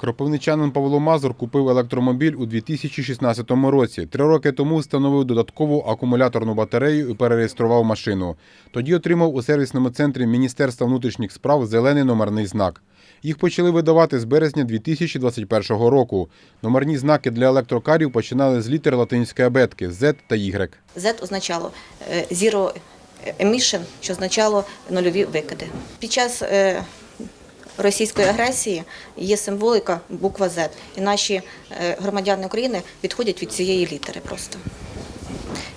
Кропивничанин Павло Мазур купив електромобіль у 2016 році. Три роки тому встановив додаткову акумуляторну батарею і перереєстрував машину. Тоді отримав у сервісному центрі Міністерства внутрішніх справ зелений номерний знак. Їх почали видавати з березня 2021 року. Номерні знаки для електрокарів починали з літер латинської абетки Z та Y. Z означало е, Zero Emission, що означало нульові викиди. Під час е, російської агресії є символика буква Z. І наші е, громадяни України відходять від цієї літери просто.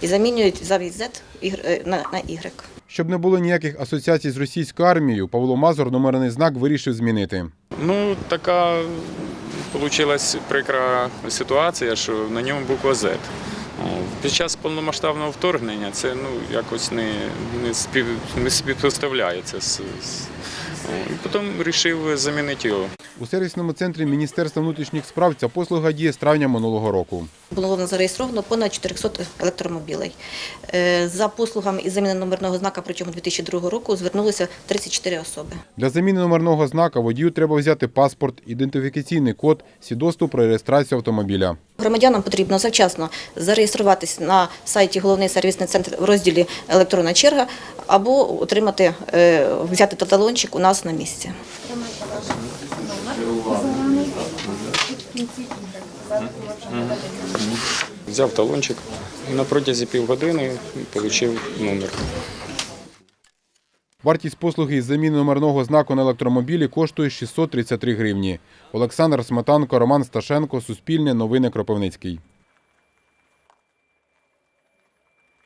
І замінюють замість Z е, на, на Y. Щоб не було ніяких асоціацій з російською армією, Павло Мазур номерний знак вирішив змінити. Ну, така вийшла прикра ситуація, що на ньому буква Z. Під час повномасштабного вторгнення це ну, якось не, не, спів, не співпоставляється. З, з, і потім вирішив замінити його. У сервісному центрі Міністерства внутрішніх справ ця послуга діє з травня минулого року. Було зареєстровано понад 400 електромобілей. Е, За послугами із заміни номерного знака протягом 2002 року звернулися 34 особи. Для заміни номерного знака водію треба взяти паспорт, ідентифікаційний код, свідоцтво про реєстрацію автомобіля. Громадянам потрібно завчасно зареєструватись на сайті головний сервісний центр в розділі електронна черга або отримати е, взяти талончик у нас на місці. Взяв талончик і на протязі півгодини отримав номер. Вартість послуги із заміни номерного знаку на електромобілі коштує 633 гривні. Олександр Сметанко, Роман Сташенко, Суспільне, Новини Кропивницький.